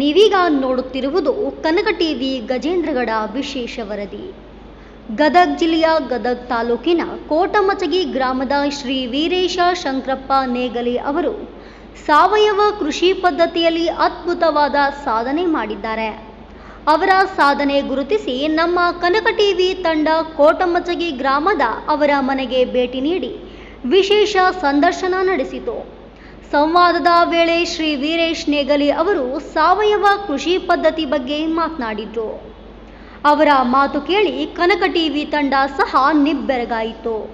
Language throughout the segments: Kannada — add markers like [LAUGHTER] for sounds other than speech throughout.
ನೀವೀಗ ನೋಡುತ್ತಿರುವುದು ಕನಕ ಟಿವಿ ಗಜೇಂದ್ರಗಡ ವಿಶೇಷ ವರದಿ. ಗದಗ್ ಜಿಲ್ಲೆಯ ಗದಗ್ ತಾಲೂಕಿನ ಕೋಟಮಚಗಿ ಗ್ರಾಮದ ಶ್ರೀ ವೀರೇಶ ಶಂಕರಪ್ಪ ನೇಗಲಿ ಅವರು ಸಾವಯವ ಕೃಷಿ ಪದ್ಧತಿಯಲ್ಲಿ ಅದ್ಭುತವಾದ ಸಾಧನೆ ಮಾಡಿದ್ದಾರೆ. ಅವರ ಸಾಧನೆ ಗುರುತಿಸಿ ನಮ್ಮ ಕನಕ ಟಿವಿ ತಂಡ ಕೋಟಮಚಗಿ ಗ್ರಾಮದ ಅವರ ಮನೆಗೆ ಭೇಟಿ ನೀಡಿ ವಿಶೇಷ ಸಂದರ್ಶನ ನಡೆಸಿತು. ಸಂವಾದದ ವೇಳೆ ಶ್ರೀ ವೀರೇಶ್ ನೇಗಲಿ ಅವರು ಸಾವಯವ ಕೃಷಿ ಪದ್ಧತಿ ಬಗ್ಗೆ ಮಾತನಾಡಿದರು. ಅವರ ಮಾತು ಕೇಳಿ ಕನಕ ಟಿವಿ ತಂಡ ಸಹ ನಿಬ್ಬೆರಗಾಯಿತು.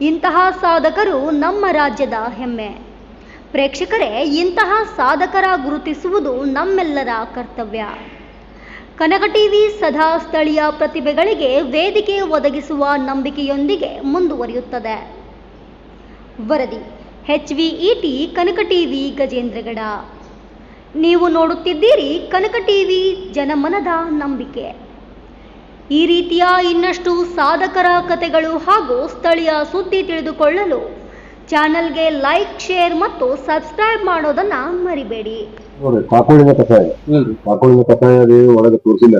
ಇಂತಹ ಸಾಧಕರು ನಮ್ಮ ರಾಜ್ಯದ ಹೆಮ್ಮೆ. ಪ್ರೇಕ್ಷಕರೇ, ಇಂತಹ ಸಾಧಕರ ಗುರುತಿಸುವುದು ನಮ್ಮೆಲ್ಲರ ಕರ್ತವ್ಯ. ಕನಕ ಟಿವಿ ಸದಾ ಸ್ಥಳೀಯ ಪ್ರತಿಭೆಗಳಿಗೆ ವೇದಿಕೆ ಒದಗಿಸುವ ನಂಬಿಕೆಯೊಂದಿಗೆ ಮುಂದುವರಿಯುತ್ತದೆ. ವರದಿ. H T Kanaka TV Gajendragad ನೀವು ನೋಡುತ್ತಿದ್ದೀರಿ ಕನಕ ಟಿವಿ ಜನಮನದ ನಂಬಿಕೆ. ಈ ರೀತಿಯ ಇನ್ನಷ್ಟು ಸಾಧಕರ ಕಥೆಗಳು ಹಾಗೂ ಸ್ಥಳೀಯ ಸುದ್ದಿ ತಿಳಿದುಕೊಳ್ಳಲು ಚಾನಲ್ಗೆ ಲೈಕ್ ಶೇರ್ ಮತ್ತು ಸಬ್ಸ್ಕ್ರೈಬ್ ಮಾಡೋದನ್ನ ಮರಿಬೇಡಿ. ನೋಡ್ರಿ ಕಾಕುಳಿನ ಕಷಾಯ ಹ್ಞೂ ಕಾಕುಳಿನ ಕಷಾಯ ರೀ ಒಳಗೆ ತೋರಿಸಿಲ್ಲ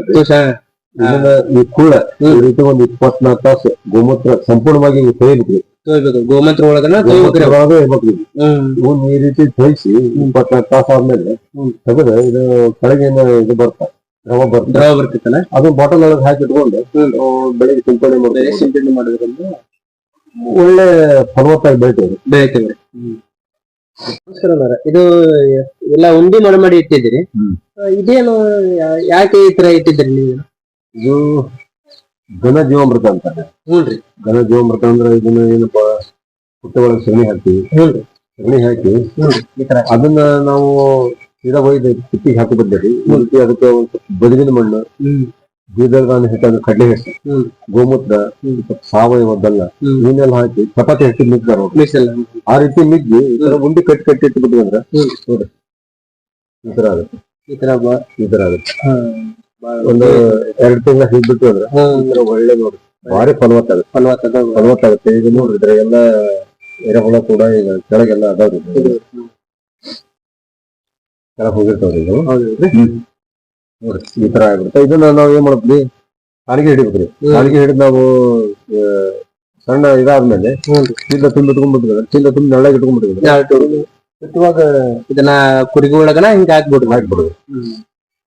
ಇದನ್ನ ಈ ಕೂಡ ಈ ರೀತಿ ಒಂದು ಇಪ್ಪತ್ನಾಲ್ಕು ತಾಸು ಗೋಮೂತ್ರ ಸಂಪೂರ್ಣವಾಗಿ ತೊಯ್ಬೇಕ್ರಿ ತೊಯ್ಬೇಕು ಗೋಮಂತ್ರ ಒಳಗನ ತೊಯ್ಬೇಕ್ರಿ ಹ್ಮ್. ಈ ರೀತಿ ತೊಯ್ಸಿ ಇಪ್ಪತ್ನಾಲ್ಕು ತಾಸು ಆದ್ಮೇಲೆ ಹ್ಮ್. ತೆಗೆದು ಇದು ಕೆಳಗಿನ ಇದು ಬರ್ತಾ ದ್ರವ ಬರ್ತಾ. ದ್ರವ ಬರ್ತಿತ್ತಲ್ಲ ಅದು ಬಾಟಲ್ ಒಳಗೆ ಹಾಕಿ ಇಟ್ಕೊಂಡು ಬೆಳಿಗ್ಗೆ ಸಿಂಪಡಣೆ ಮಾಡ್ತಾರೆ ಸಿಂಪಡಣೆ ಮಾಡೋದ್ರಿಂದ ಒಳ್ಳೆ ಫಲವತ್ತಾಗಿ ಬೆಳಿತೇವೆ ಬೆಳಿತೇವೆ ನಮಸ್ಕಾರ ಮಾರ್ರೆ. ಇದು ಎಲ್ಲ ಉಂಡಿ ಮಾಡಿ ಮಾಡಿ ಇಟ್ಟಿದ್ದೀರಿ ಇದೇನು ಯಾಕೆ ಈ ತರ ಇಟ್ಟಿದ್ದೀರಿ ನೀವು? ಇದು ಘನ ಜೀವಾಮೃತ ಅಂತಾರೆ. ಹ್ಞೂನ್ರಿ ಘನ ಜೀವಾಮೃತ ಅಂದ್ರೆ ಇದನ್ನ ಏನಪ್ಪಾ ಹುಟ್ಟ ಒಳಗೆ ಸಗಣಿ ಹಾಕ್ತಿವಿ ಹ್ಞೂನ್ರಿ ಸಗಣಿ ಹಾಕಿ ಈ ತರ ಅದನ್ನ ನಾವು ಸೀದಾ ಒಯ್ದು ತಿಪ್ಪಿಗೆ ಹಾಕಿ ಬಂದೇವಿ ಅದಕ್ಕೆ ಒಂದ್ ಸ್ವಲ್ಪ ಬದಿಗಿನ ಮಣ್ಣು ಧಾನ್ಯ ಹಿಟ್ಟು ಕಡಲೆ ಹಿಟ್ಟು ಗೋಮೂತ್ರ ಸ್ವಲ್ಪ ಸಾವಯವ ಬೆಲ್ಲ. ಇವನ್ನೆಲ್ಲ ಹಾಕಿ ಚಪಾತಿ ಹಿಟ್ಟು ಮಿಗ್ದಾರ ಆ ರೀತಿ ಮಿಗ್ಗಿ ಈ ತರ ಉಂಡಿ ಕಟ್ಟಿ ಕಟ್ಟಿ ಇಟ್ಟು ಅಂದ್ರೆ ಹ್ಮ್. ನೋಡ್ರಿ. ಈ ತರ ಆಗುತ್ತೆ. ಈ ತರ ಈ ತರ ಆಗುತ್ತೆ. ಒಂದು ಎರಡ್ ತಿಂಗಳ ಹಿಗ್ಬಿಟ್ಟು ಅಂದ್ರೆ ಹ್ಮ್. ಈ ತರ ಒಳ್ಳೆ ನೋಡ್ರಿ ಭಾರಿ ಫಲವತ್ತಾಗುತ್ತೆ ಫಲವತ್ತದ ಫಲವತ್ತಾಗುತ್ತೆ ಈಗ ನೋಡ್ರಿ ಇದ್ರಾಗೆಲ್ಲ ಎರೆಹುಳ ಕೂಡ ಈಗ ಕೆಳಗೆಲ್ಲ ಅದಾವ್ರಿ. ಇದು. ಕೆಳಗೆ ಹೋಗಿರ್ತಾವ್ರಿ ಇವು. ಹೌದ್ರಿ? ನೋಡ್ರಿ ಈ ತರ ಆಗ್ಬಿಡುತ್ತೆ. ಇದನ್ನ ನಾವು ಏನ್ ಮಾಡ್ತೀವಿ ಸಾಲಿಗೆ ಹಿಡಿಬೇಕ್ರಿ. ಹ್ಮ್. ಸಾಲಿಗೆ ಹಿಡಿದು ನಾವು ಆ, ಸಣ್ಣ ಇದಾದ್ಮೇಲೆ ಹ್ಞೂನ್ರಿ. ಚೀಲ ತುಂಬ ಇಟ್ಕೊಂಡ್ಬಿಟ್ಟಿದ್ರೆ ಚೀಲ ತುಂಬ ನೆಳ್ಳಗೆ ಇಟ್ಕೊಂಡ್ಬಿಟ್ಟಿದ್ರೆ ನಾಲ್ಕು ಇಟ್ಟುವಾಗ ಇದನ್ನ ಕುರಿಗಿ ಒಳಗನ ಹಿಂಗ ಹಾಕ್ಬಿಡ್ರಿ. ಹಾಕ್ಬಿಡುದು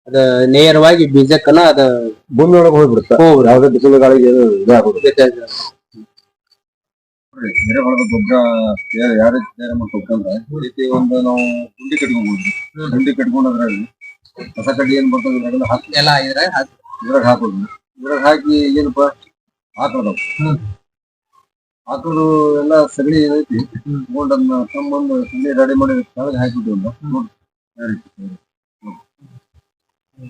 ಅದ ನೇರವಾಗಿ ಬೀಜಕ್ಕನ ಅದ ಭೂಮಿ ಒಳಗೆ ಹೋಗ್ಬಿಡುತ್ತೆ. ಯಾವ್ದೇ ಬಿಸಿಲು ಗಾಳಿಗೆ ಏನು ಇದಾಗೋದು ಬೇಕಾದ- ಎರೆಹುಳದ ಗೊಬ್ಬರ ಯಾವ ರೀತಿ ತಯಾರು ಮಾಡ್ಬೇಕಂದ್ರೆ ಈ ರೀತಿ ಒಂದು ನಾವು ಗುಂಡಿ ಕಟ್ಕೊಬೋದು. ಗುಂಡಿ ಕಟ್ಕೊಂಡು ಕಸ ಕಡ್ಡಿ ಏನ್ ಬರ್ತದೆ ಇದ್ರಾಗೆಲ್ಲ ಹಾಕಿ ಎಲ್ಲ ಇದ್ರಾಗ ಹಾಕ್- ಇದ್ರಾಗ ಹಾಕೋದು. ಇದ್ರಾಗ ಹಾಕಿ ಏನಪ್ಪಾ? ಹಾಕೋದು ಎಲ್ಲ ಸಗಣಿ ಏನೈತಿ. ತಗೊಂಡನ್ನ ತಮ್ಮೊಂದು ಸಗಣಿ ರೆಡಿ ಮಾಡಿ ಕೆಳಗೆ ಹಾಕಿಬಿಟ್ಟು ನೋಡಿ ಯಾವ ರೀತಿ ನೋಡಿ. ಈಗ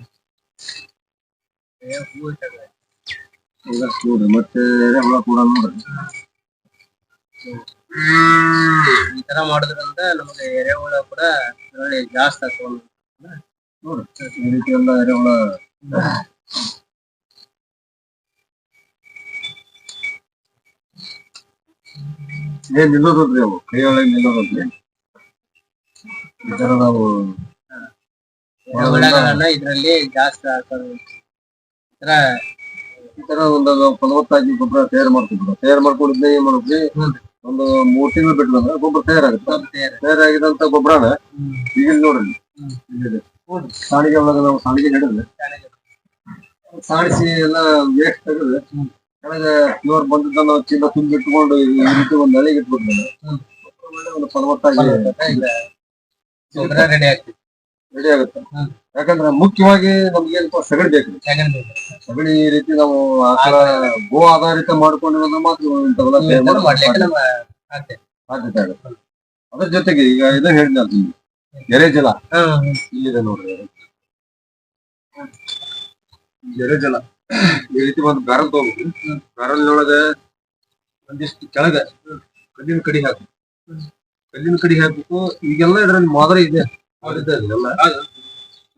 ನೋಡ್ರಿ ಮತ್ತೆ ಕೂಡ ನೋಡ್ರಿ ಈ ತರ ಮಾಡೋದ್ರಿಂದ ನಮಗೆ ಎರೆಹುಳ ಕೂಡ ಜಾಸ್ತಿ ಆಗ್ತಾವ ನೋಡ್ರಿ ಈ ಎರೆಹುಳ ಏನ್ ನಿಲ್ಲೋದ್ರಿ ಅವು ಕೈಯೊಳಗೆ ನಿಲ್ಲೋದ್ರಿ ಈ ತರ ನಾವು ಎರೆಹುಳಗಳನ್ನ ಇದ್ರಲ್ಲಿ ಜಾಸ್ತಿ ಆಗ್ತವೆ ಈ ತರ ಒಂದು ಫಲವತ್ತಾಗಿ ಗೊಬ್ಬರ ತಯಾರು ಮಾಡ್ತಿದ್ರು ತಯಾರು ಮಾಡ್ಕೊಂಡಿದ್ದೆ ಏನ್ ಮಾಡಿದ್ವಿ. ಒಂದು ಮೂರ್ ತಿಂಗಳು ಬಿಟ್ಟು ಬಂದ್ರೆ ಗೊಬ್ಬರ ತಯಾರಾಗುತ್ತೆ. ತಯಾರಾಗಿದಂತ ಗೊಬ್ಬರನ ಈಗ ನೋಡ್ರಿ. ಸಾಣಿಗೆ ಒಳಗ ನಾವು ಸಾಣಿಗೆ ಹಿಡಿದ್ರೆ ಸಾಣಿಸಿ ಎಲ್ಲ ವೇಸ್ಟ್ ತೆಗೆದ್ರೆ ಕೆಳಗೆ ಫ್ಲೋರ್ ಬಂದಿದ್ದ ನಾವು ಚೀಲ ತುಂಬಿ ಇಟ್ಕೊಂಡು ಈ ರೀತಿ ಒಂದು ನೆಲೆಗೆ ಇಟ್ಬಿಟ್ಟು ಒಂದು ಫಲವತ್ತಾಗಿ ಗೊಬ್ಬರ ರೆಡಿ ಆಗ್ತದೆ ರೆಡಿ ಆಗುತ್ತೆ. ಯಾಕಂದ್ರೆ ಮುಖ್ಯವಾಗಿ ನಮ್ಗೆ ಏನಪ್ಪ ಸಗಣಿ ಬೇಕು. ಸಗಣಿ ಈ ರೀತಿ ನಾವು ಆಕಳ ಗೋ ಆಧಾರಿತ ಮಾಡ್ಕೊಂಡಿರೋದು ಮಾತ್ರ ಇಂಥವೆಲ್ಲ. ಸಾಧ್ಯತೆ ಆಗುತ್ತೆ. ಅದ್ರ ಜೊತೆಗೆ ಈಗ ಇದು ಹೇಳಿದ ಗೆರೆ ಜಲ. ಇಲ್ಲಿದೆ ನೋಡ್ರಿ ಗೆರೆ ಜಲ. ಈ ರೀತಿ ಒಂದು ಬ್ಯಾರಲ್ ತಗೋಬೇಕು ಬ್ಯಾರಲ್ ಒಳಗೆ ಒಂದಿಷ್ಟು ಕೆಳಗೆ ಕಲ್ಲಿನ ಕಡಿ ಹಾಕು ಕಲ್ಲಿನ ಕಡಿ ಹಾಕ್ಬೇಕು ಈಗೆಲ್ಲ ಇದ್ರಲ್ಲಿ ಮಾದರಿ ಇದೆ.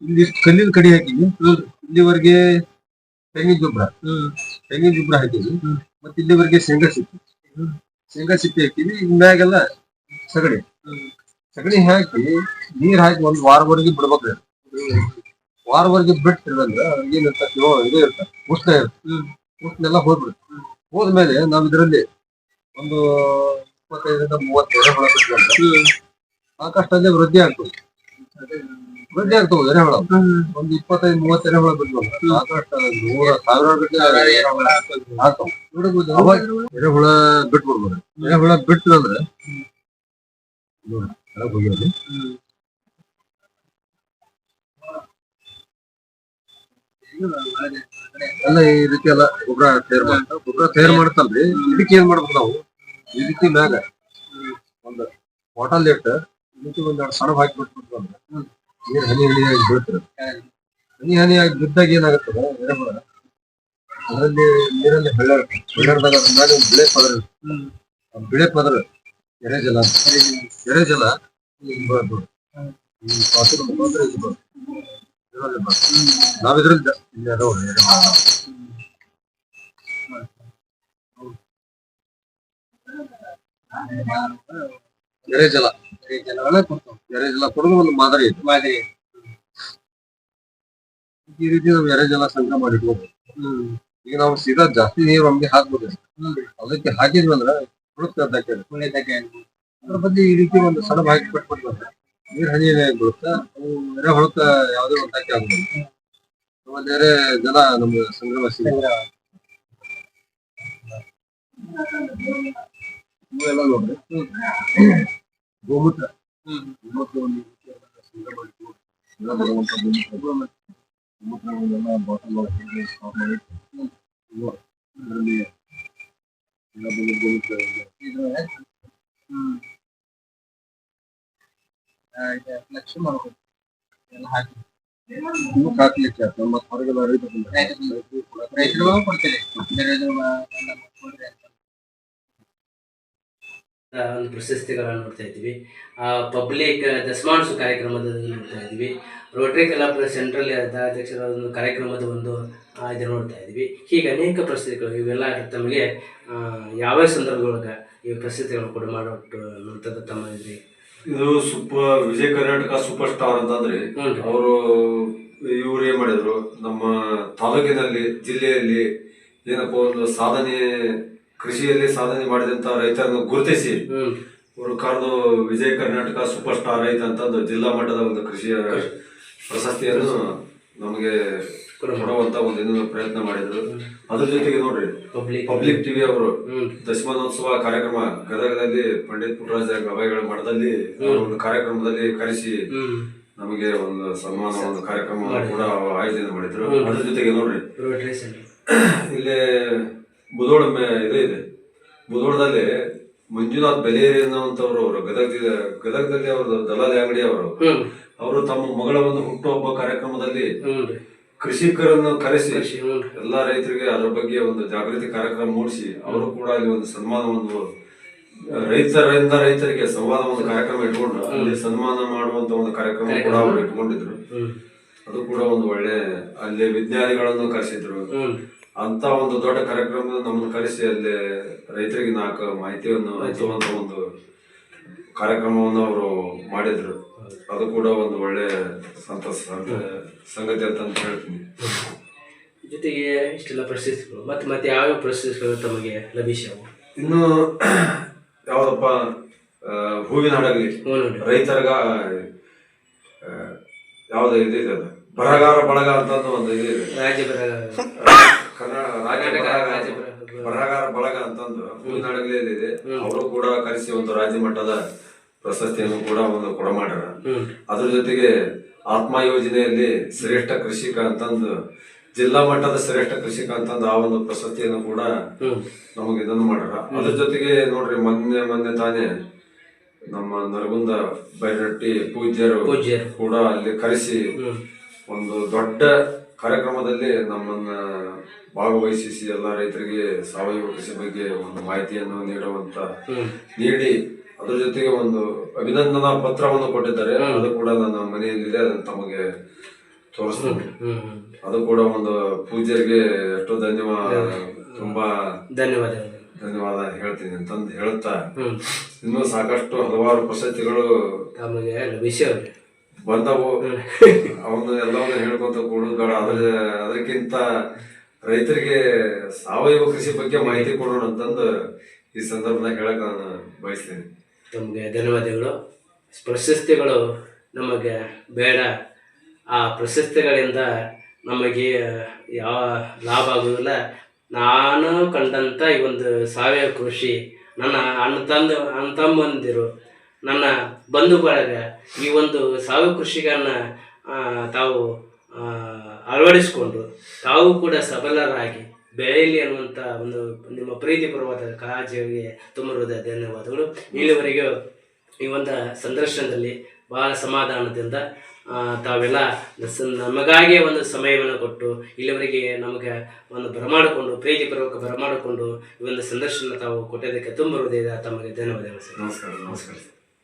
ಇಲ್ಲಿಷ್ಟು ಕಲ್ಲಿನ ಕಡಿ ಹಾಕಿದ್ವಿ. ಇಲ್ಲಿವರೆಗೆ ತೆಂಗಿನ ಗೊಬ್ಬರ. ತೆಂಗಿನ ಗೊಬ್ಬರ ಹಾಕಿದ್ವಿ. ಮತ್ತೆ ಇಲ್ಲಿವರೆಗೆ ಶೇಂಗಾ ಸಿಪ್ಪಿ. ಶೇಂಗಾ ಸಿಪ್ಪಿ ಹಾಕಿದ್ವಿ. ಇನ್ಮ್ಯಾಗೆಲ್ಲ ಸಗಣಿ. ಸಗಣಿ ಹಾಕಿ ನೀರ್ ಹಾಕಿ ಒಂದ್ ವಾರವರೆಗೆ ಬಿಡ್ಬೇಕು ವಾರವರೆಗೆ ಬಿಟ್ಟಿರಂದ್ರೆ ಏನ್ ಇರ್ತೈತಿ ಓ, ಇದು ಇರ್ತದೆ ಉಷ್ಣ ಇರ್ತದೆ ಉಷ್ಣೆಲ್ಲ ಹೋಗ್ಬಿಡುತ್ತೆ. ಹೋದ್ಮೇಲೆ ನಾವ್ ಇದರಲ್ಲಿ ಒಂದು ಇಪ್ಪತ್ತೈದರಿಂದ ಮೂವತ್ತು ಎರೆಹುಳ ಬಿಟ್ಕೊಂಡ್ರೆ ಸಾಕಷ್ಟಲ್ಲೇ ವೃದ್ಧಿ ಆಗ್ತದೆ ವೃದ್ಧಿ ಆಗ್ತವೆ ಎರೆಹುಳ. ಒಂದು ಇಪ್ಪತ್ತೈದು ಮೂವತ್ತು ಎರೆಹುಳ ಬಿಟ್ಕೊಂಡ್ರೆ ಸಾಕಷ್ಟು ನೂರ ಗಟ್ಟಲೆ ಎರೆಹುಳ. ಆಗ್ತವೆ ಅವಾಗ ಎರೆಹುಳ ಬಿಟ್ಬಿಡ್ಬೋದು. ಎರೆಹುಳ ಬಿಟ್ಟು ಅಂದ್ರೆ ನೋಡಿ, ಹೋಗಿರೋದು. ಎಲ್ಲ ಈ ರೀತಿ ಎಲ್ಲ ಗೊಬ್ಬರ ತಯಾರು ಮಾಡ್ತಾವ ಗೊಬ್ಬರ ತಯಾರು ಮಾಡ್ತಲ್ರಿ ಇದಕ್ಕೆ ಏನ್ ಮಾಡ್ಬೇಕು ನಾವು? ಈ ರೀತಿ ಮ್ಯಾಗ ಒಂದು ಬಾಟಲ್ ಇಟ್ಟು ಇದಕ್ಕೆ ಒಂದ್ ಎರಡು ಸಣ್ಣ ಹಾಕಿ ಬಿಟ್ಬಿಟ್ಟು ಅಂದ್ರೆ ನೀರ್ ಹನಿ ಹನಿಯಾಗಿ ಬೀಳ್ತಿರ ಹನಿ ಹನಿಯಾಗಿ ಬಿದ್ದಾಗ ಏನಾಗುತ್ತದ ಅದರಲ್ಲಿ ನೀರಲ್ಲಿ ಬೆಳ್ಳ ಬೆಳ್ಳದಾಗ ಅದ್ರ ಒಂದ್ ಬಿಳೆ ಪದರ ಬಿಳೆ ಪದರ ಎರೆಜಲ. ಎರೆಜಲ ಜಲ ಬರೋದು. ಈ ಮುಖಾಂತರ ಇದು ಬರೋದು. ಇದರಲ್ಲಿ ಬರೋದು. ನಾವ್ ಇದ್ರಲ್ಲಿ ಜಾ- ಇಲ್ಲಿ ಅದಾವ ಎರೆಹುಳ. ಎರೆಜಲ ಎರೆಜಲ ಎಲ್ಲ ಕೊಡೋದು ಒಂದು ಮಾದರಿ. ಇದೆ ಮಾದರಿ. ಈ ರೀತಿ ನಾವು ಎರೆಜಲ ಸಂಗ್ರಹ ಮಾಡಿಟ್ಕೋಬಹುದು ಈಗ ನಾವು ಸೀದಾ ಜಾಸ್ತಿ ನೀರು ಒಮ್ಗೆ ಹಾಕ್ಬೋದು ಅದಕ್ಕೆ ಹಾಕಿದ್ವಂದ್ರ ಹುಳುಕ್ ಅದ್ರ ಬಗ್ಗೆ ಈ ರೀತಿ ಒಂದು ಸಣ್ಣ ಹಾಕಿ ಬಿಟ್ಬಿಟ್ಟು ಅಂದ್ರೆ ನೀರ್ ಹನಿ ಬೀಳುತ್ತೆ ಅವು ಎರೆ ಹುಳಕ್ಕ ಯಾವುದೇ ಒಂದು ಹಾಕಿ ಆಗ್ಬೋದು ಆಮೇಲೆ ಬೇರೆ ಜಲ ನಮ್ಗೆ ಸಂಗ್ರಹ. ಸಿಗುತ್ತೆ ನೋಡ್ರಿ. ಗೋಮೂತ್ರ ಗೋಮೂತ್ರ ಒಂದು ರೀತಿ ಎಲ್ಲ ಸಂಗ್ರಹ ಮಾಡಿಟ್ಕೊಂಡು ಎಲ್ಲ ಬರುವಂತ ಗೋಮೂತ್ರ ಗೋಮೂತ್ರಗಳನ್ನೆಲ್ಲ ಬಾಟಲ್ ಒಳಗೆ ಸ್ಟಾಕ್ ಮಾಡಿ ನೋಡಿ, ಇದರಲ್ಲಿ ಎಲ್ಲ ಬಂದ ಗೋಮೂತ್ರ ಇದೆ. ಲಕ್ಷ ಮಾಡ್ಬೋದು ಎಲ್ಲ ಹಾಕಿ ಇವಕ್ಕೆ ಹಾಕ್ಲಿಕ್ಕೆ ಆಯ್ತು. ನಮ್ಮ ಹೊರಗೆಲ್ಲ ರೈತ ರೈತರು ಕೊಡ್ತೇವೆ ಒಂದು ಪ್ರಶಸ್ತಿಗಳನ್ನು ನೋಡ್ತಾ ಇದ್ವಿ ಪಬ್ಲಿಕ್ ದಸ್ಮಾನ್ಸು ಕಾರ್ಯಕ್ರಮದಲ್ಲಿ ನೋಡ್ತಾ ಇದ್ವಿ ರೋಟರಿ ಕ್ಲಬ್ ಸೆಂಟ್ರಲ್ ಅಧ್ಯಕ್ಷರ ಒಂದು ಕಾರ್ಯಕ್ರಮದ ಒಂದು ಇದು ನೋಡ್ತಾ ಇದ್ವಿ ಹೀಗೆ ಅನೇಕ ಪ್ರಶಸ್ತಿಗಳು ಇವೆಲ್ಲ ತಮಗೆ ಯಾವ ಸಂದರ್ಭದೊಳಗೆ ಈ ಪ್ರಶಸ್ತಿಗಳನ್ನು ಕೊಡ ಮಾಡೋದು ತಮ್ಮ ಇದ್ರಿ ಇದು super Vijaya Karnataka super star ಅಂತಂದ್ರೆ ಅವರು ಇವ್ರು ಏನ್ ಮಾಡಿದ್ರು? ನಮ್ಮ ತಾಲೂಕಿನಲ್ಲಿ ಜಿಲ್ಲೆಯಲ್ಲಿ ಏನಪ್ಪ ಒಂದು ಸಾಧನೆ ಕೃಷಿಯಲ್ಲಿ ಸಾಧನೆ ಮಾಡಿದಂತ ರೈತರನ್ನು ಗುರುತಿಸಿ. ಅವರು ಕರೆದು ವಿಜಯ ಕರ್ನಾಟಕ ಸೂಪರ್ ಸ್ಟಾರ್ ರೈತ ಅಂತಂದು ಜಿಲ್ಲಾ ಮಟ್ಟದ ಒಂದು ಕೃಷಿಯ ಪ್ರಶಸ್ತಿಯನ್ನು ನಮಗೆ ಕೊಡುವಂತ ಒಂದು ಇನ್ನೊಂದು ಪ್ರಯತ್ನ ಮಾಡಿದ್ರು. ಅದ್ರ ಜೊತೆಗೆ ನೋಡ್ರಿ ಪಬ್ಲಿಕ್ ಟಿವಿ ಅವರು ದಶಮಾನೋತ್ಸವ ಕಾರ್ಯಕ್ರಮ ಗದಗದಲ್ಲಿ ಪಂಡಿತ್ ಪುಟ್ಟರಾಜ ಗವಾಯಿಗಳ ಮಠದಲ್ಲಿ ಒಂದು ಕಾರ್ಯಕ್ರಮದಲ್ಲಿ ಕರೆಸಿ ನಮಗೆ ಒಂದು ಸನ್ಮಾನ ಒಂದು ಕಾರ್ಯಕ್ರಮ ಕೂಡ ಆಯೋಜನೆ ಮಾಡಿದ್ರು. ಅದ್ರ ಜೊತೆಗೆ ನೋಡ್ರಿ. ಇಲ್ಲಿ ಬುದೋಳ ಮೇ- ಇದು. ಇದೆ ಬುದೋಳದಲ್ಲಿ ಮಂಜುನಾಥ್ ಬೆಲೇರಿ ಅನ್ನುವಂಥವ್ರು ಅವರು ಗದಗ ಗದಗದಲ್ಲಿ ಅವರು ದಲಾಲಿ ಅಂಗಡಿ ಅವರು. ಅವರು ತಮ್ಮ ಮಗಳ ಒಂದು ಹುಟ್ಟುಹಬ್ಬ ಕಾರ್ಯಕ್ರಮದಲ್ಲಿ ಕೃಷಿಕರನ್ನು ಕರೆಸಿ ಎಲ್ಲಾ ರೈತರಿಗೆ ಅದರ ಬಗ್ಗೆ ಒಂದು ಜಾಗೃತಿ ಕಾರ್ಯಕ್ರಮ ಮೂಡಿಸಿ ಅವರು ಕೂಡ ಅಲ್ಲಿ ಒಂದು ಸನ್ಮಾನ ಒಂದು ರೈತರಿಂದ ರೈತರಿಗೆ ಸಂವಾದ ಒಂದು ಕಾರ್ಯಕ್ರಮ ಇಟ್ಕೊಂಡು ಅಲ್ಲಿ ಸನ್ಮಾನ ಮಾಡುವಂತ ಒಂದು ಕಾರ್ಯಕ್ರಮ ಕೂಡ ಅವರು ಇಟ್ಕೊಂಡಿದ್ರು. ಅದು ಕೂಡ ಒಂದು ಒಳ್ಳೆ ಅಲ್ಲಿ ವಿಜ್ಞಾನಿಗಳನ್ನು ಕರೆಸಿದ್ರು. ಅಂತ ಒಂದು ದೊಡ್ಡ ಕಾರ್ಯಕ್ರಮ ನಮ್ಮನ್ನು ಕರೆಸಿ ಅಲ್ಲಿ ರೈತರಿಗೆ ನಾಲ್ಕು ಮಾಹಿತಿಯನ್ನು ಹಂಚುವಂತ ಒಂದು ಕಾರ್ಯಕ್ರಮವನ್ನು ಅವರು ಮಾಡಿದ್ರು. ಅದು ಕೂಡ ಒಂದು ಒಳ್ಳೆ ಸಂತಸ ಸಂತ- ಸಂಗತಿ ಅಂತ ಅಂತ ಹೇಳ್ತೀನಿ. ಜೊತೆಗೆ ಇಷ್ಟೆಲ್ಲ ಪ್ರಶಸ್ತಿಗಳು ಮತ್ತೆ ಮತ್ತೆ ಯಾವ ಪ್ರಶಸ್ತಿಗಳು ತಮಗೆ ಲಭಿಸ್ಯಾವು ಇನ್ನು [CLEARS THROAT] ಯಾವ್ದಪ್ಪ ಹೂವಿನ ಹಡಗಲಿ. ರೈತರಿಗ ಯಾವ್ದು ಇದು ಇದೆ ಬರಗಾರ ಬಳಗ ಅಂತ ಒಂದು ಇದು ಇದೆ ರಾಜ್ಯ ಬರ ಕನ್ನಡ ರಾಜ್ಯ ಕರ್ನಾಟಕ ರಾಜ್ಯ ಬರ- ಬರಗಾರ ಬಳಗ ಅಂತಂದು ಇದೆ. ಅವರು ಕೂಡ ಕರೆಸಿ ಒಂದು ರಾಜ್ಯ ಮಟ್ಟದ ಪ್ರಶಸ್ತಿಯನ್ನು ಕೂಡ ಒಂದು ಕೊಡ ಮಾಡ್ಯಾರ ಅದ್ರ ಜೊತೆಗೆ ಆತ್ಮ ಯೋಜನೆಯಲ್ಲಿ ಶ್ರೇಷ್ಠ ಕೃಷಿಕ ಅಂತಂದು ಜಿಲ್ಲಾ ಮಟ್ಟದ ಶ್ರೇಷ್ಠ ಕೃಷಿಕ ಅಂತಂದು ಆ ಒಂದು ಪ್ರಶಸ್ತಿಯನ್ನು ಕೂಡ ನಮಗೆ ಇದನ್ನು ಮಾಡ್ಯಾರ. ಅದ್ರ ಜೊತೆಗೆ ನೋಡ್ರಿ ಮೊನ್ನೆ ಮೊನ್ನೆ ತಾನೇ ನಮ್ಮ ನರಗುಂದ ಬೈರಟ್ಟಿ ಪೂಜ್ಯರು. ಕೂಡ ಅಲ್ಲಿ ಕರೆಸಿ ಒಂದು ದೊಡ್ಡ ಕಾರ್ಯಕ್ರಮದಲ್ಲಿ ನಮ್ಮನ್ನ ಭಾಗವಹಿಸಿ ಎಲ್ಲ ರೈತರಿಗೆ ಸಾವಯವ ಕೃಷಿ ಬಗ್ಗೆ ಒಂದು ಮಾಹಿತಿಯನ್ನು ನೀಡುವಂತ ನೀಡಿ ಅದ್ರ ಜೊತೆಗೆ ಒಂದು ಅಭಿನಂದನಾ ಪತ್ರವನ್ನು ಕೊಟ್ಟಿದ್ದಾರೆ. ಅದು ಕೂಡ ನನ್ನ ಮನೆಯಲ್ಲಿದೆ. ಅದನ್ನು ತಮಗೆ ತೋರಿಸ್ತೀನಿ. ಅದು ಕೂಡ ಒಂದು ಪೂಜ್ಯರಿಗೆ ಎಷ್ಟೋ ಧನ್ಯವಾದ. ತುಂಬಾ ಧನ್ಯವಾದ. ಧನ್ಯವಾದ ಹೇಳ್ತೀನಿ ಅಂತಂದು ಹೇಳ್ತಾ ಹ್ಞೂ ಇನ್ನೂ ಸಾಕಷ್ಟು ಹಲವಾರು ಪ್ರಶಸ್ತಿಗಳು ಬಂದವು. [LAUGHS] ಅವನು ಎಲ್ಲವನ್ನು ಹೇಳ್ಕೊಂತ ಕೊಡೋದು ಬೇಡ ಅದ್ರ ಅದಕ್ಕಿಂತ ರೈತರಿಗೆ ಸಾವಯವ ಕೃಷಿ ಬಗ್ಗೆ ಮಾಹಿತಿ ಕೊಡೋಣ ಅಂತಂದು ಈ ಸಂದರ್ಭದಾಗ ಹೇಳಕ್ ನಾನು ಬಯಸ್ತೇನೆ. ತಮಗೆ ಧನ್ಯವಾದಗಳು. ಪ್ರಶಸ್ತಿಗಳು ನಮಗೆ ಬೇಡ. ಆ ಪ್ರಶಸ್ತಿಗಳಿಂದ ನಮಗೆ ಯಾವ ಲಾಭ ಆಗೋದಿಲ್ಲ ನಾನು ಕಂಡಂಥ ಈ ಒಂದು ಸಾವಯವ ಕೃಷಿ ನನ್ನ ಅಣ್ಣ ತಂದು ಅಣ್ಣ ತಮ್ಮಂದಿರು ನನ್ನ ಬಂಧು ಬಳಗ ಈ ಒಂದು ಸಾವಯವ ಕೃಷಿಗನ್ನ ತಾವು ಅಳವಡಿಸಿಕೊಂಡು ತಾವು ಕೂಡ ಸಬಲರಾಗಿ ಬೆಳೆಯಲಿ ಅನ್ನುವಂಥ ಒಂದು ನಿಮ್ಮ ಪ್ರೀತಿಪೂರ್ವಕ ಕಾಳಜಿಗೆ ತುಂಬ ಧನ್ಯವಾದಗಳು. ಇಲ್ಲಿವರೆಗೂ ಈ ಒಂದು ಸಂದರ್ಶನದಲ್ಲಿ ಬಹಳ ಸಮಾಧಾನದಿಂದ ತಾವೆಲ್ಲ ನಮಗಾಗಿ ಒಂದು ಸಮಯವನ್ನು ಕೊಟ್ಟು ಇಲ್ಲಿವರೆಗೆ ನಮಗೆ ಒಂದು ಬರಮಾಡಿಕೊಂಡು ಪ್ರೀತಿಪೂರ್ವಕ ಬರಮಾಡಿಕೊಂಡು ಈ ಒಂದು ಸಂದರ್ಶನ ತಾವು ಕೊಟ್ಟಿದ್ದಕ್ಕೆ ತುಂಬಿರುವುದೇ ತಮಗೆ ಧನ್ಯವಾದಗಳು ನಮಸ್ಕಾರ ನಮಸ್ಕಾರ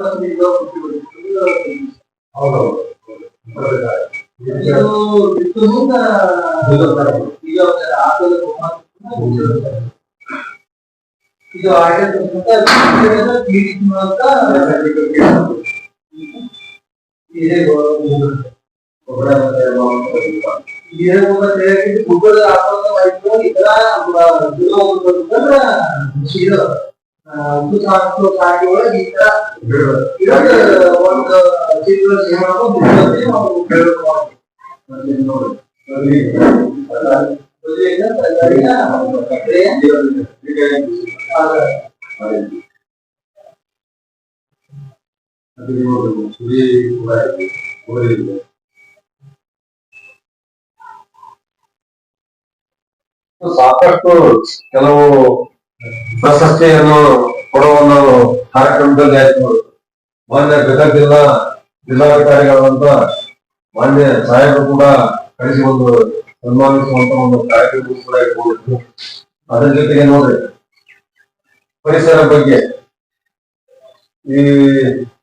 ಪೀಡಿತ ಮೂಲಕ ಇದೇ ಇದೇ ಗೊಬ್ಬರ ಹಾಕೋದು ಇತರ ಇದು ಉಪ್ಪು ಸಾಕು ಸಾಕಿ ಒಳಗೆ ಈ ತರ ಇರೋದು ಒಂದು ಚಿತ್ರ ಸಿನಿಮಾನು ನಾವು ಪ್ರಯೋಗ ಮಾಡ್ತೀವಿ ನೋಡಿ ಸಾಕಷ್ಟು ಕೆಲವು ಪ್ರಶಸ್ತಿಯನ್ನು ಕೊಡುವ ಒಂದು ಕಾರ್ಯಕ್ರಮದಲ್ಲಿ ಆಯ್ತು ಮಾನ್ಯ ಗದಗ ಜಿಲ್ಲಾ ಜಿಲ್ಲಾಧಿಕಾರಿಗಳಂತ ಮಾನ್ಯ ಸಾಹೇಬರು ಕೂಡ ಕಳಿಸಿ ಒಂದು ಸನ್ಮಾನಿಸುವಂತ ಒಂದು ಕಾರ್ಯಕ್ರಮ ಕೂಡ ಇಟ್ಕೊಂಡಿತ್ತು ಅದ್ರ ಜೊತೆಗೆ ನೋಡ್ರಿ ಪರಿಸರ ಬಗ್ಗೆ. ಈ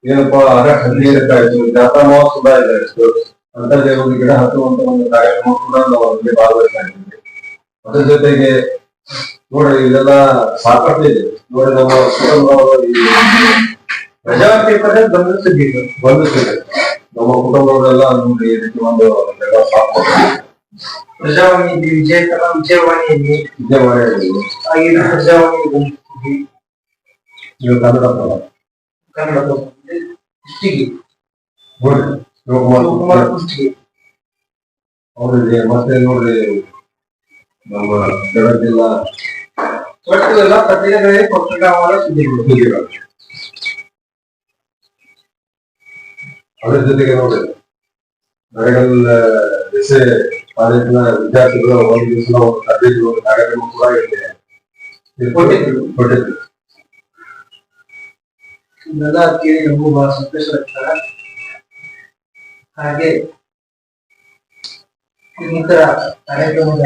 ಏನಪ್ಪಾ ಅರಣ್ಯ ಹದಿನೈದಕ್ಕಾಯ್ತು ಜಾತ್ರಾ ಮಹೋತ್ಸವ ಇದೆ. ಅಂತರ್ಜಲ ಗಿಡ ಹತ್ತುವಂತ ಒಂದು ಕಾರ್ಯಕ್ರಮ ಕೂಡ ನಾವು ಅದರಲ್ಲಿ ಇದ್ದೀವಿ ಅದ್ರ ಜೊತೆಗೆ ನೋಡ್ರಿ ಇದೆಲ್ಲ ಸಾಕಷ್ಟು ಇದೆ. ನೋಡಿ ನಮ್ಮ ಪ್ರಜಾಕೀಯತೆ ಬಂಧಿಸಿದ್ದೀವಿ ಬಂಧಿಸಿದೆ ನಮ್ಮ ಕುಟುಂಬದವರೆಲ್ಲ ನೋಡಿ ಈ ರೀತಿ ಒಂದು ಪ್ರಜಾವಾಣಿ ವಿಜಯಕರ ವಿಜಯವಾಣಿಯಲ್ಲಿ ಇದೇ. ಮಾಡಿ ಆಗಿನ ಪ್ರಜಾವಾಣಿ ಬಂದಿದ್ದೀವಿ ನೀವು ಕನ್ನಡ ಪದ. ಕನ್ನಡ ಕುಸ್ತಿಗೆ. ನೋಡ್ರಿ ಶಿವಕುಮಾರ್ ಕುಮಾರ್ ಕುಷ್ಟಿಗೆ ಅವ್ರಿಗೆ ಮತ್ತೆ ನೋಡ್ರಿ ನಮ್ಮ ಗದಗ ಜಿಲ್ಲಾ ಒಟ್ಟು ಪತ್ರಿಕೆಗಳಿಗೆ ಪತ್ರಿಕಾವಾದ ನೋಡಿ ದೇಶ ಕಾಲೇಜಿನ ವಿದ್ಯಾರ್ಥಿಗಳು ಒಂದು ದಿವಸ ಒಂದು ಕಾರ್ಯಕ್ರಮ ಕೂಡ ಇದೆ. ಕೊಟ್ಟಿದ್ರು ಹಾಗೆ ಇನ್ನಿತರ ಕಾರ್ಯಕ್ರಮದ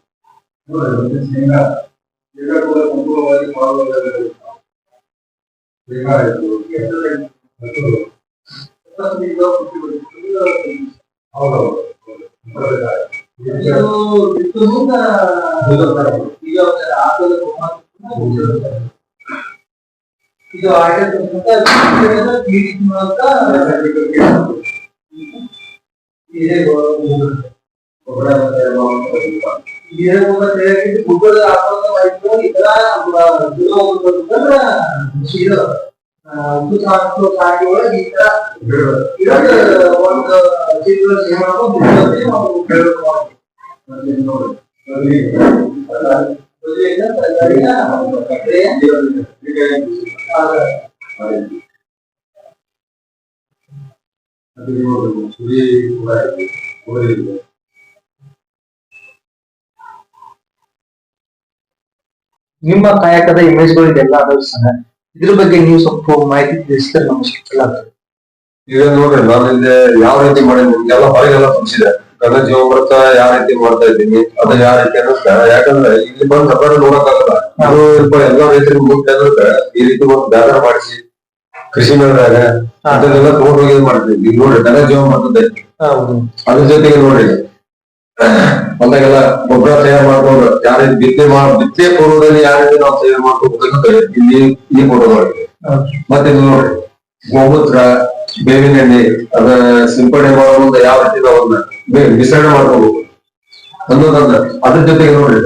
ಇರ್ತದೆ. ನೋಡಿ, ಒಂದು ಶೇಂಗಾ ಶೇಂಗಾ ಕೂಡ ಸಂಪೂರ್ಣವಾಗಿ ಮಾಡುವಾಗ ಶೇಂಗಾ ಆಯ್ತು ಕೆಸರು ಮತ್ತು ಇದು ಆಗಿರ್ತಕ್ಕಂಥ ಪೀಡಿತ ಮೂಲಕ ಇದೇ ಇದೇ ಗೊಬ್ಬರ ಹಾಕೋದು ಆಯ್ತು ಇತರ ಇದು ಉಪಸಾಕು ಸಾಗಿ ಒಳಗೆ ಈ ತರ ಇದೊಂದು ಒಂದು ಚಿತ್ರ ಸೇವನವು ಬಿಡುಗಡೆ ನಾವು ಪ್ರಯೋಗ ಮಾಡ್ತೀವಿ. ಅಲ್ಲಿ ನೋಡಿ. ಅಲ್ಲಿ ಅಲ್ಲ, ಅಲ್ಲಿ ಏನಂತ ನಿಮ್ಮ ಕಾಯಕದ ಇಮೇಜ್ಗಳು ಇದೆಲ್ಲ ಅದಾವ ಸರ್ ಇದ್ರ ಬಗ್ಗೆ ನೀವು ಸ್ವಲ್ಪ ಮಾಹಿತಿ ತಿಳಿಸಿದ್ರೆ ನಮ್ಗೆ ಸಿಕ್ಕಿಲ್ಲ ಈಗ ನೋಡ್ರಿ ನಾನು ಇಲ್ಲಿ ಯಾವ ರೀತಿ ಮಾಡಿದ್ದೀನಿ ನಿಮ್ಗೆಲ್ಲ ಹೊರಗೆಲ್ಲ ತೋರಿಸಿದೆ. ನನ್ನ ಜೀವಮೃತ ಯಾವ ರೀತಿ ಮಾಡ್ತಾ ಇದ್ದೀನಿ ಅದು ಯಾವ ರೀತಿ ಅನ್ನಿಸ್ತಾ ಯಾಕಂದ್ರೆ ಇಲ್ಲಿ ಬಂದ್ ಸಫರ್ ನೋಡಕ್ಕಾಗಲ್ಲ. ಅದು ಸ್ವಲ್ಪ ಎಲ್ಲಾ ರೈತರಿಗೆ ಈ ರೀತಿ ಒಂದು ಬ್ಯಾನರ್ ಮಾಡಿಸಿ ಕೃಷಿ ಮೇಳದಾಗ ಅದನ್ನೆಲ್ಲ ತಗೊಂಡೋಗಿ ಮಾಡ್ತೀವಿ? ಈಗ ನೋಡ್ರಿ ನನ್ನ ಜೀವಮೃತದ ಹೌದು. ಅದ್ರ ಜೊತೆಗೆ ನೋಡ್ರಿ ಹೊಲದಾಗೆಲ್ಲ ಗೊಬ್ಬರ ತಯಾರು ಮಾಡ್ಕೊಂಡು ಯಾವ ಬಿತ್ತೆ ಮಾಡ ಬಿತ್ತೆ ಕೊಡೋದ್ರಲ್ಲಿ ಪೂರ್ವದಲ್ಲಿ ರೀತಿ ನಾವು ತಯಾರು ಮಾಡ್ಕೋಬೇಕಂತ ಇಲ್ಲಿ ಈ ಮಾಡಿ ಮತ್ತೆ ಇದು ನೋಡ್ರಿ ಗೋಮೂತ್ರ ಬೇವಿನ ಎಣ್ಣೆ ಅದ ಸಿಂಪಡಣೆ ಮಾಡೋ ಮುಂದೆ ಯಾವ ರೀತಿ ಅವನ್ನ ಮಿಶ್ರಣ ಮಾಡ್ಕೋಬೇಕು ಅನ್ನೋದನ್ನ ಅದ್ರ ಜೊತೆಗೆ ನೋಡ್ರಿ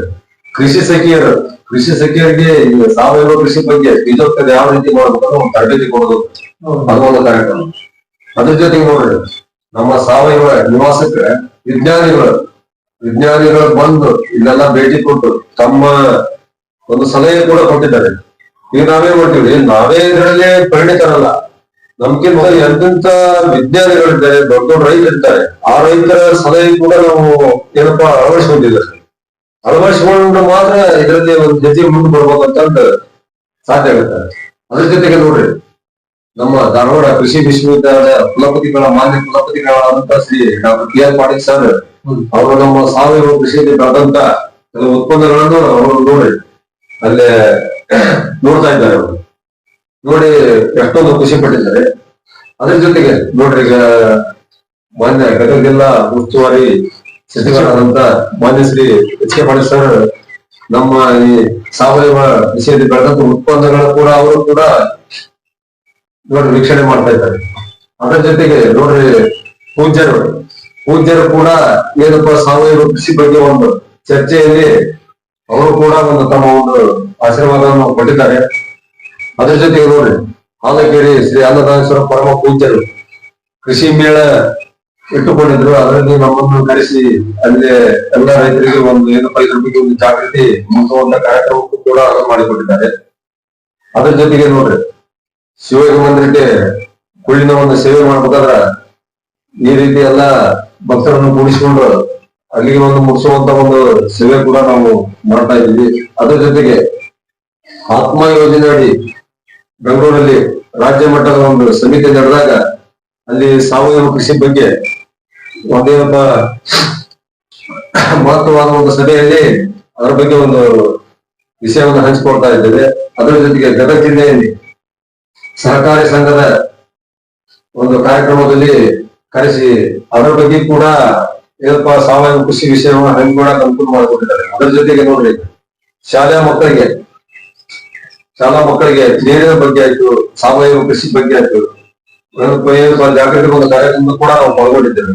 ಕೃಷಿ ಸಖಿಯರು ಕೃಷಿ ಸಖಿಯರಿಗೆ ಸಾವಯವ ಕೃಷಿ ಬಗ್ಗೆ ಬೀಜೋತ್ಪತ್ತಿ ಯಾವ ರೀತಿ ಮಾಡ್ಬೇಕು ಅನ್ನೋ ಒಂದು ತರಬೇತಿ ಕೊಡೋದು ಅದೊಂದು ಕಾರ್ಯಕ್ರಮ. ಅದ್ರ ಜೊತೆಗೆ ನೋಡ್ರಿ ನಮ್ಮ ಸಾವಯವ ನಿವಾಸಕ್ಕೆ ವಿಜ್ಞಾನಿಗಳು ವಿಜ್ಞಾನಿಗಳು ಬಂದು ಇಲ್ಲೆಲ್ಲ ಭೇಟಿ ಕೊಟ್ಟು ತಮ್ಮ ಒಂದು ಸಲಹೆ ಕೂಡ ಕೊಟ್ಟಿದ್ದಾರೆ. ಈಗ ನಾವೇ ಮಾಡ್ತೀವಿ ನಾವೇ ಇದರಲ್ಲಿ ಪರಿಣಿತರಲ್ಲ. ನಮ್ಗಿಂತ ಎಂತೆಂತ ವಿಜ್ಞಾನಿಗಳಿದ್ದಾರೆ ದೊಡ್ಡ ದೊಡ್ಡ ರೈತರು ಇರ್ತಾರೆ ಆ ರೈತರ ಸಲಹೆ ಕೂಡ ನಾವು ಏನಪ್ಪಾ ಅಳವಡಿಸ್ಕೊಂಡಿದ್ದಾರೆ ಅಳವಡಿಸಿಕೊಂಡು ಮಾತ್ರ ಇದರಲ್ಲಿ ಒಂದು ಜೊತೆ ಮುಂದೆ ಬರ್ಬೇಕಂತಂದು ಸಾಧ್ಯ ಆಗುತ್ತೆ. ಅದ್ರ ಜೊತೆಗೆ ನೋಡ್ರಿ, ನಮ್ಮ ಧಾರವಾಡ ಕೃಷಿ ವಿಶ್ವವಿದ್ಯಾಲಯ ಕುಲಪತಿಗಳ, ಮಾನ್ಯ ಕುಲಪತಿಗಳಾದಂತ Shri doctor K R Patil sir ಅವರು ನಮ್ಮ ಸಾವಯವ ಕೃಷಿಯಲ್ಲಿ ಬೆಳೆದಂತ ಕೆಲವು ಉತ್ಪನ್ನಗಳನ್ನು ಅವರು ನೋಡಿ, ಅಲ್ಲೇ ನೋಡ್ತಾ ಇದ್ದಾರೆ ಅವರು. ನೋಡಿ ಎಷ್ಟೊಂದು ಖುಷಿ ಪಟ್ಟಿದ್ದಾರೆ. ಅದ್ರ ಜೊತೆಗೆ ನೋಡ್ರಿ, ಈಗ ಮಾನ್ಯ ಗದಗ ಜಿಲ್ಲಾ ಉಸ್ತುವಾರಿ ಸಚಿವರಾದಂತ ಮಾನ್ಯ Shri H K Patil sir, ನಮ್ಮ ಈ ಸಾವಯವ ಕೃಷಿಯಲ್ಲಿ ಬೆಳೆದಂತ ಉತ್ಪನ್ನಗಳ ಕೂಡ ಅವರು ಕೂಡ ನೋಡ್ರಿ ವೀಕ್ಷಣೆ ಮಾಡ್ತಾ ಇದ್ದಾರೆ. ಅದ್ರ ಜೊತೆಗೆ ನೋಡ್ರಿ ಪೂಜ್ಯರು ಪೂಜ್ಯರು ಕೂಡ ಏನಪ್ಪ ಸಾವಯವ ಕೃಷಿ ಬಗ್ಗೆ ಒಂದು ಚರ್ಚೆಯಲ್ಲಿ ಅವರು ಕೂಡ ಒಂದು ತಮ್ಮ ಒಂದು ಆಶೀರ್ವಾದವನ್ನು ಕೊಟ್ಟಿದ್ದಾರೆ. ಅದರ ಜೊತೆಗೆ ನೋಡಿ ಹಾಲಕೇರಿ ಶ್ರೀ ಅನ್ನದಾನೇಶ್ವರ ಪರಮ ಪೂಜ್ಯರು ಕೃಷಿ ಮೇಳ ಇಟ್ಟುಕೊಂಡಿದ್ರು. ಅದರಲ್ಲಿ ನಮ್ಮನ್ನು ಕರೆಸಿ ಅಲ್ಲಿ ಎಲ್ಲ ರೈತರಿಗೆ ಒಂದು ಏನಪ್ಪ ಇದ್ರ ಬಗ್ಗೆ ಒಂದು ಜಾಗೃತಿ ಮೂಡಿಸುವಂತ ಕಾರ್ಯಕ್ರಮಕ್ಕೂ ಕೂಡ ಮಾಡಿಕೊಟ್ಟಿದ್ದಾರೆ. ಅದ್ರ ಜೊತೆಗೆ ನೋಡ್ರಿ ಶಿವಯೋಗ ಮಂದಿರಕ್ಕೆ ಕುಳ್ಳಿನ ಒಂದು ಸೇವೆ ಮಾಡ್ಬೇಕಾದ್ರ ಈ ರೀತಿ ಎಲ್ಲ ಭಕ್ತರನ್ನು ಕೂಡಿಸಿಕೊಂಡು ಅಲ್ಲಿಗೆ ಒಂದು ಮುಗಿಸುವಂತ ಒಂದು ಸೇವೆ ಕೂಡ ನಾವು ಮಾಡ್ತಾ ಇದ್ದೀವಿ. ಅದರ ಜೊತೆಗೆ ಆತ್ಮ ಯೋಜನೆ ಅಡಿ ಬೆಂಗಳೂರಲ್ಲಿ ರಾಜ್ಯ ಮಟ್ಟದ ಒಂದು ಸಮಿತಿ ನಡೆದಾಗ ಅಲ್ಲಿ ಸಾವಯವ ಕೃಷಿ ಬಗ್ಗೆ ಒಂದೇನಪ್ಪ ಮಹತ್ವವಾದ ಒಂದು ಸಭೆಯಲ್ಲಿ ಅದರ ಬಗ್ಗೆ ಒಂದು ವಿಷಯವನ್ನು ಹಂಚಿಕೊಳ್ತಾ ಇದ್ದೇವೆ. ಅದರ ಜೊತೆಗೆ ಗದಗ ಜಿಲ್ಲೆಯಲ್ಲಿ ಸಹಕಾರಿ ಸಂಘದ ಒಂದು ಕಾರ್ಯಕ್ರಮದಲ್ಲಿ ಕರೆಸಿ, ಅದರ ಬಗ್ಗೆ ಕೂಡ ಏನಪ್ಪ, ಸಾವಯವ ಕೃಷಿ ವಿಷಯವನ್ನು ಕೂಡ ಅನುಕೂಲ ಮಾಡಿಕೊಟ್ಟಿದ್ದಾರೆ. ಅದರ ಜೊತೆಗೆ ನೋಡ್ರಿ, ಶಾಲಾ ಮಕ್ಕಳಿಗೆ ಶಾಲಾ ಮಕ್ಕಳಿಗೆ ಕ್ರೀಡೆ ಬಗ್ಗೆ ಆಯ್ತು, ಸಾವಯವ ಕೃಷಿ ಬಗ್ಗೆ ಆಯ್ತು, ಏನಪ್ಪಾ ಜಾಗೃತಿ ಒಂದು ಕಾರ್ಯಕ್ರಮ ಕೂಡ ನಾವು ಪಾಲ್ಗೊಂಡಿದ್ದೇವೆ.